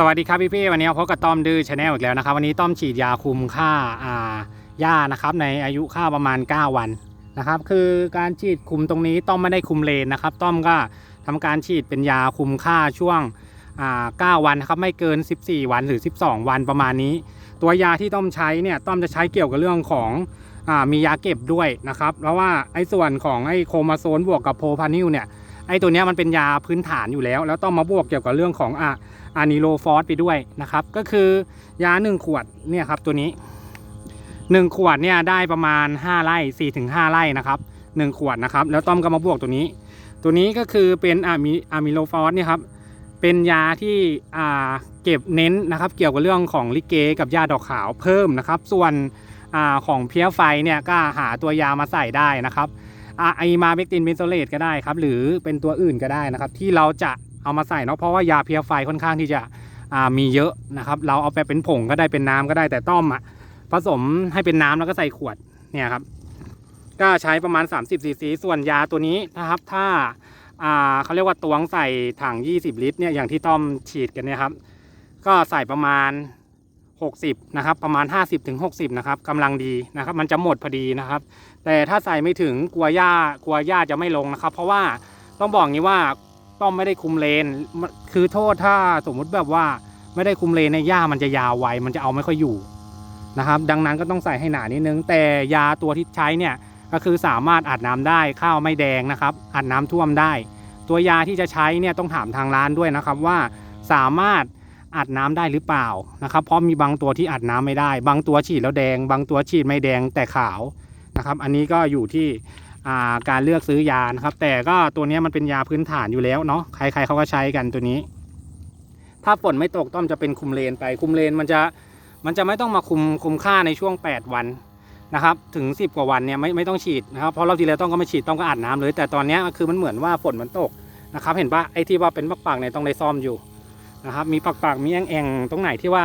สวัสดีครับพี่ๆวันนี้พบกับต้อมดื้อชาแนลอีกแล้วนะครับ วันนี้ต้อมฉีดยาคุมค่าอ่าหญ้านะครับ ในอายุข้าวประมาณ 9 วันนะครับ คือการฉีดคุมตรงนี้ต้อมไม่ได้คุมเลนนะครับ ต้อมก็ทำการฉีดเป็นยาคุมค่าช่วงอ่า9วันนะครับไม่เกิน 14 วันหรือ 12 วันประมาณนี้ ตัวยาที่ต้อมใช้เนี่ยต้อมจะใช้เกี่ยวกับเรื่องของอ่ามียาเก็บด้วยนะครับเพราะว่าไอ้ส่วนของไอ้โคมาโซนบวกกับโพพานิลเนี่ย ไอ้ตัวนี้มันเป็นยาพื้นฐานอยู่แล้ว แล้วต้องมาบวกเกี่ยวกับเรื่องของอ่าอะนิโลฟอสไปด้วยนะครับ ก็คือยา 1 ขวดเนี่ยครับตัวนี้ 1 ขวดเนี่ยได้ประมาณ 5 ไร่4ถึง5ไร่นะครับ1ขวดนะครับ แล้วต้อมก็มาบวกตัวนี้ ตัวนี้ก็คือเป็นอะมิอะมิโลฟอสเนี่ยครับเป็นยาที่อ่าเก็บเน้นนะครับ เกี่ยวกับเรื่องของลิเกกับยาดอกขาวเพิ่มนะครับ ส่วนอาของเพี้ยไฟเนี่ยก็หาตัวยามาใส่ได้นะครับ ไอมาเบกตินเบนโซเลตก็ได้ครับ หรือเป็นตัวอื่นก็ได้นะครับ ที่เราจะเอามาใส่เนาะเพราะว่ายาเพียไฟค่อนข้างที่จะอามีเยอะนะครับ เราเอาไปเป็นผงก็ได้เป็นน้ำก็ได้แต่ต้อมอะผสมให้เป็นน้ำแล้วก็ใส่ขวดเนี่ยครับ ก็ใช้ประมาณ 30ซีซีส่วนยาตัวนี้นะครับ ถ้าอาเขาเรียกว่าตวงใส่ถัง 20 ลิตรเนี่ยอย่างที่ต้อมฉีดกันเนี่ยครับ ก็ใส่ประมาณ 60 นะครับ ประมาณ 50ถึง60 นะครับกำลังดีนะครับ มันจะหมดพอดีนะครับ แต่ถ้าใส่ไม่ถึงกลัวหญ้ากลัวหญ้าจะไม่ลงนะครับ เพราะว่าต้องบอกงี้ว่าต้อมไม่ได้คุมเลน คือโทษถ้าสมมุติแบบว่าไม่ได้คุมเลนในยหญ้ามันจะยาวไวมันจะเอาไม่ค่อยอยู่นะครับ ดังนั้นก็ต้องใส่ให้หนานิดนึง แต่ยาตัวที่ใช้เนี่ยก็คือสามารถอัดน้ำได้ข้าวไม่แดงนะครับอัดน้ำท่วมได้ ตัวยาที่จะใช้เนี่ยต้องถามทางร้านด้วยนะครับว่าสามารถอัดน้ำได้หรือเปล่านะครับ เพราะมีบางตัวที่อัดน้ำไม่ได้ บางตัวฉีดแล้วแดง บางตัวฉีดไม่แดงแต่ขาว นะครับ อันนี้ก็อยู่ที่าการเลือกซื้อยานะครับ แต่ก็ตัวนี้มันเป็นยาพื้นฐานอยู่แล้วเนาะใครๆเขาก็ใช้กันตัวนี้ ถ้าฝนไม่ตกต้อมจะเป็นคุมเลนไปคุมเลนมันจะมันจะไม่ต้องมาคุมคุมค่าในช่วง 8 วันนะครับถึง 10 กว่าวันเนี่ยไม่ไม่ต้องฉีดนะครับเพราะเราทีแล้วต้องก็ไม่ฉีดต้องก็อาบน้ำเลย แต่ตอนนี้คือมันเหมือนว่าฝนมันตกนะครับ เห็นปะไอ้ที่ว่าเป็นปักปากเนี่ยต้องได้ซ่อมอยู่นะครับมีปักปากมีแองแองตรงไหนที่ว่า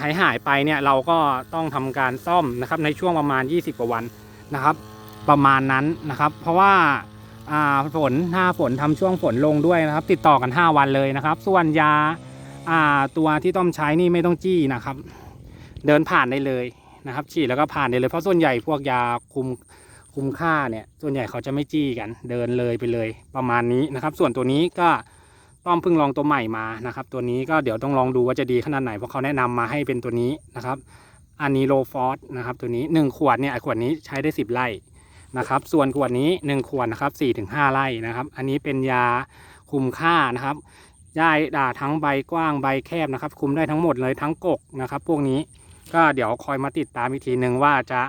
หายหายไปเนี่ยเราก็ต้องทำการซ่อมนะครับในช่วงประมาณ 20 กว่าวันนะครับ ประมาณนั้นนะครับ เพราะว่าฝนหน้าฝนทำช่วงฝนลงด้วยนะครับ ติดต่อกัน 5 วันเลยนะครับ ส่วนยาาตัวที่ต้อมใช้นี่ไม่ต้องจี้นะครับ เดินผ่านได้เลยนะครับ ฉีดแล้วก็ผ่านได้เลยเพราะส่วนใหญ่พวกยาคุมคุมค่าเนี่ยส่วนใหญ่เขาจะไม่จี้กัน เดินเลยไปเลยประมาณนี้นะครับ ส่วนตัวนี้ก็ ต้อมเพิ่งลองตัวใหม่มานะครับ ตัวนี้ก็เดี๋ยวต้องลองดูว่าจะดีขนาดไหนเพราะเขาแนะนำมาให้เป็นตัวนี้นะครับ อันนี้โลฟอสนะครับ ตัวนี้ 1 ขวดเนี่ยขวดนี้ใช้ได้ 10 ไร่นะครับ ส่วนขวดนี้ 1 ขวดนะครับ4ถึง5ไร่นะครับ อันนี้เป็นยาคุมค่านะครับยาด่าทั้งใบกว้างใบแคบนะครับ คุมได้ทั้งหมดเลยทั้งกกนะครับ พวกนี้ก็เดี๋ยวคอยมาติดตามอีกทีหนึ่งว่าจะ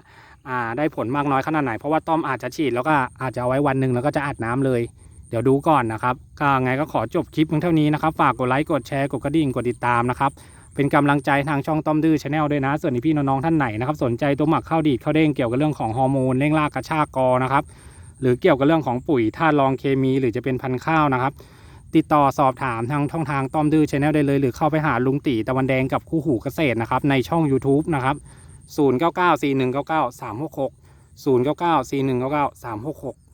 ได้ผลมากน้อยขนาดไหน เพราะว่าต้อมอาจจะฉีดแล้วก็อาจจะเอาไว้วันหนึ่งแล้วก็จะอัดน้ำเลย เดี๋ยวดูก่อนนะครับก็ไงก็ขอจบคลิปเพียงเท่านี้นะครับ ฝากกดไลค์กดแชร์กดกระดิ่งกดติดตามนะครับ เป็นกำลังใจทางช่องต้อมดื้อชาแนลด้วยนะ ส่วนพี่น้องๆท่านไหนนะครับ สนใจตัวหมักข้าวดีดข้าวเด้งเกี่ยวกับเรื่องของฮอร์โมนเร่งรากกระชากกอนะครับหรือเกี่ยวกับเรื่องของปุ๋ยธาตุรองเคมีหรือจะเป็นพันธุ์ข้าวนะครับ ติดต่อสอบถามทางช่องทางต้อมดื้อชาแนลได้เลย หรือเข้าไปหาลุงตีตะวันแดงกับคู่หูเกษตรนะครับในช่อง YouTube นะครับ0 9